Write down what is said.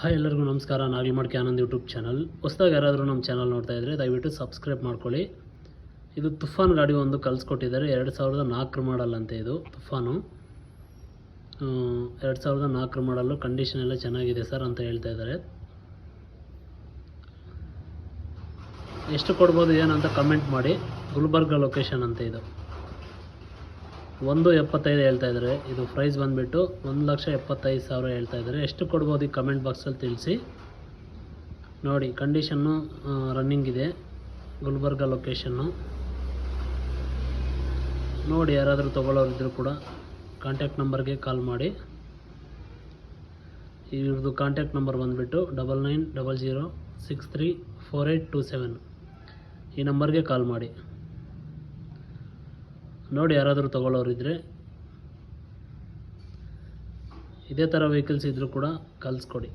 Hi ಎಲ್ಲರಿಗೂ ನಮಸ್ಕಾರ. ನಾಗಲಿ ಮಾಡ್ಕೆ ಆನಂದ್ ಯೂಟ್ಯೂಬ್ ಚಾನಲ್ ಹೊಸದಾಗಿ ಯಾರಾದರೂ ನಮ್ಮ ಚಾನಲ್ ನೋಡ್ತಾ ಇದ್ದರೆ ದಯವಿಟ್ಟು ಸಬ್ಸ್ಕ್ರೈಬ್ ಮಾಡ್ಕೊಳ್ಳಿ. ಇದು ತುಫಾನ್ ಗಾಡಿ ಒಂದು ಕಲಿಸ್ಕೊಟ್ಟಿದ್ದಾರೆ. ಎರಡು ಸಾವಿರದ ನಾಲ್ಕರ ಮಾಡಲ್ ಅಂತ ಇದು, ತುಫಾನು. ಎರಡು ಸಾವಿರದ ನಾಲ್ಕರ ಮಾಡಲು ಕಂಡೀಷನ್ ಎಲ್ಲ ಚೆನ್ನಾಗಿದೆ ಸರ್ ಅಂತ ಹೇಳ್ತಾ ಇದ್ದಾರೆ. ಎಷ್ಟು ಕೊಡ್ಬೋದು ಏನಂತ ಕಮೆಂಟ್ ಮಾಡಿ. ಗುಲ್ಬರ್ಗ ಲೊಕೇಶನ್ ಅಂತ ಇದು. ಒಂದು ಎಪ್ಪತ್ತೈದು ಹೇಳ್ತಾ ಇದ್ದಾರೆ. ಇದು ಪ್ರೈಸ್ ಬಂದುಬಿಟ್ಟು ಒಂದು ಲಕ್ಷ ಎಪ್ಪತ್ತೈದು ಸಾವಿರ ಹೇಳ್ತಾ ಇದ್ದಾರೆ. ಎಷ್ಟು ಕೊಡ್ಬೋದು ಈ ಕಮೆಂಟ್ ಬಾಕ್ಸಲ್ಲಿ ತಿಳಿಸಿ. ನೋಡಿ ಕಂಡೀಷನ್ನು ರನ್ನಿಂಗ್ ಇದೆ. ಗುಲ್ಬರ್ಗ ಲೊಕೇಶನ್ನು ನೋಡಿ, ಯಾರಾದರೂ ತೊಗೊಳ್ಳೋರಿದ್ದರೂ ಕೂಡ ಕಾಂಟ್ಯಾಕ್ಟ್ ನಂಬರ್ಗೆ ಕಾಲ್ ಮಾಡಿ. ಇವ್ರದ್ದು ಕಾಂಟ್ಯಾಕ್ಟ್ ನಂಬರ್ ಬಂದುಬಿಟ್ಟು double nine double zero six three four eight two seven ಈ ನಂಬರ್ಗೆ ಕಾಲ್ ಮಾಡಿ. ನೋಡಿ ಯಾರಾದರೂ ತೊಗೊಳ್ಳೋರಿದ್ದರೆ ಇದೇ ಥರ ವೆಹಿಕಲ್ಸ್ ಇದ್ದರೂ ಕೂಡ ಕಳಿಸ್ಕೊಡಿ